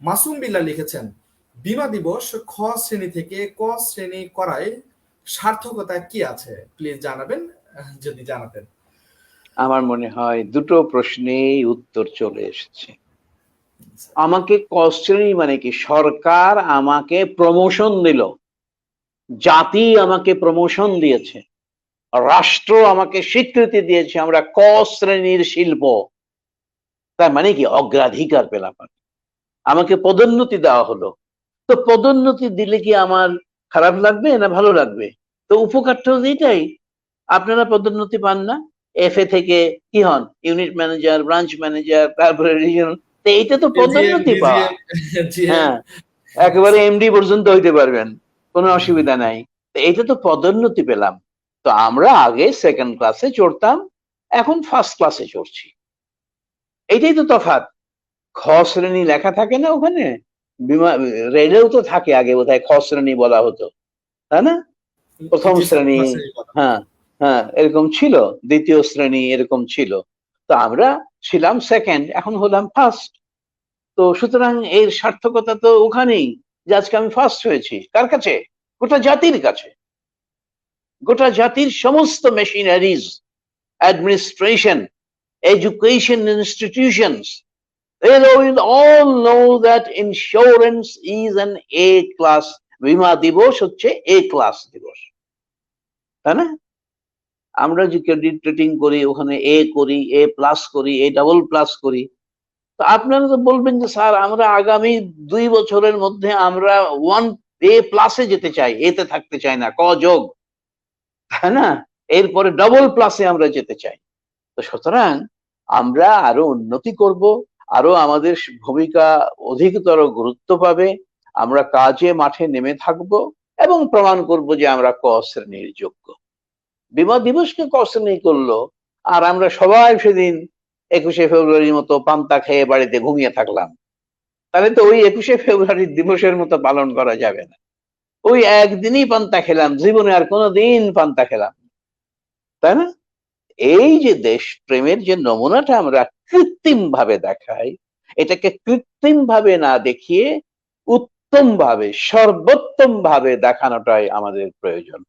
মাসুম বিল্লা লিখেছেন বিমা দিবস খ শ্রেণি থেকে ক শ্রেণি করায় সার্থকতা কি আছে? প্লিজ জানাবেন যদি জানাতেন। আমার মনে হয় দুটো প্রশ্নেই উত্তর চলে এসেছে। আমাকে ক শ্রেণি মানে কি? সরকার আমাকে প্রমোশন দিল। জাতি আমাকে প্রমোশন দিয়েছে। রাষ্ট্র আমাকে স্বীকৃতি দিয়েছে। আমরা ক শ্রেণির শিল্প। তার মানে কি? অগ্রাধিকার পেলাম আমি। আমাকে পদোন্নতি দেওয়া হলো। তো পদোন্নতি দিলে কি আমার খারাপ লাগবে না ভালো লাগবে? তো উপকারটা হলো এটাই আপনারা পদোন্নতি পান না। এফ এ থেকে কি হন? ইউনিট ম্যানেজার ব্রাঞ্চ ম্যানেজার তারপরে রিজিয়নাল তো এইটা তো পদোন্নতি পাওয়া। হ্যাঁ একেবারে এমডি পর্যন্ত হইতে পারবেন কোনো অসুবিধা নাই। তো এইটা তো পদোন্নতি পেলাম। তো আমরা আগে সেকেন্ড ক্লাসে চড়তাম এখন ফার্স্ট ক্লাসে চড়ছি। এইটাই তো তফাৎ। খ শ্রেণি লেখা থাকে না ওখানে? বিমা রেলেও তো থাকে আগে বোধহয় খ শ্রেণি বলা হতো তাই না? প্রথম শ্রেণি। হ্যাঁ হ্যাঁ এরকম ছিল দ্বিতীয় শ্রেণি এরকম ছিল। তো আমরা ছিলাম সেকেন্ড এখন হলাম ফার্স্ট তো সুতরাং এর সার্থকতা তো ওখানেই যে আজকে আমি ফার্স্ট হয়েছি। কার কাছে? গোটা জাতির কাছে। গোটা জাতির সমস্ত machineries administration education institutions they will all know that insurance is an A class. বিমা দিবস হচ্ছে এ ক্লাস দিবস তাই না? আমরা যে ক্রেডিট রেটিং করি, ওখানে এ করি এ প্লাস করি এ ডাবল প্লাস করি। তো আপনারা তো বলবেন যে, স্যার, আমরা আগামী দুই বছরের মধ্যে আমরা ওয়ান এ প্লাসে যেতে চাই এতে থাকতে চাই না, ক যোগ? তাই না? এরপরে ডবল প্লাসে আমরা যেতে চাই। তো সুতরাং আমরা আরও উন্নতি করব। আরও আমাদের ভূমিকা অধিকতর গুরুত্ব পাবে। আমরা কাজে মাঠে নেমে থাকব এবং প্রমাণ করব যে আমরা ক শ্রেণির যোগ্য। বিমা দিবসকে ক শ্রেণি করল? আর আমরা সবাই সেদিন একুশে ফেব্রুয়ারির মতো পান্তা খেয়ে বাড়িতে ঘুমিয়ে থাকলাম। তাহলে তো ওই একুশে ফেব্রুয়ারি দিবসের মতো পালন করা যাবে না। ওই একদিনই পান্তা খেলাম, জীবনে আর কোনোদিন পান্তা খেলাম তাই না? এই যে দেশ প্রেমের যে নমুনাটা আমরা কৃত্রিম ভাবে দেখাই, এটাকে কৃত্রিম ভাবে না দেখিয়ে উত্তম ভাবে সর্বোত্তম ভাবে দেখানোটাই আমাদের প্রয়োজন।